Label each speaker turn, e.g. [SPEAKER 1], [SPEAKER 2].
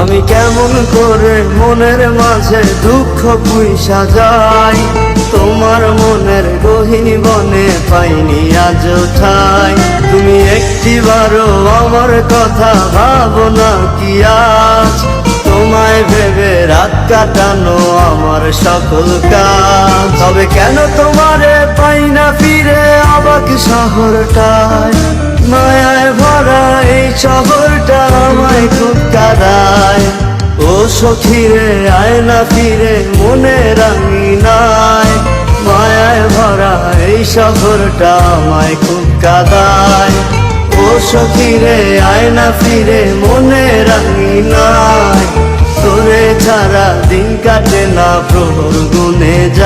[SPEAKER 1] আমি কেমন করে মনের মাঝে দুঃখ পুইসা যাই তোমার মনের গহীন বনে পাইনি আজ ঠাই। তুমি একটিবারও আমার কথা ভাবো না কি আজ? তোমায় ভেবে রাত কাটানো আমার সকল কাজ। তবে কেন তোমারে পাই না ফিরে অবাক শহরটায়? মায়ায় ভরা এই শহরটা আমায় সখিরে আয় না ফিরে, মনে রাঙি নাই। মায়ায় ভরা এই শহরটা আমায় খুব কাদায়। ও সখিরে আয় না ফিরে, মনে রাঙি নাই। তোরে ছাড়া দিন কাটে না, প্রহর গুনে যায়।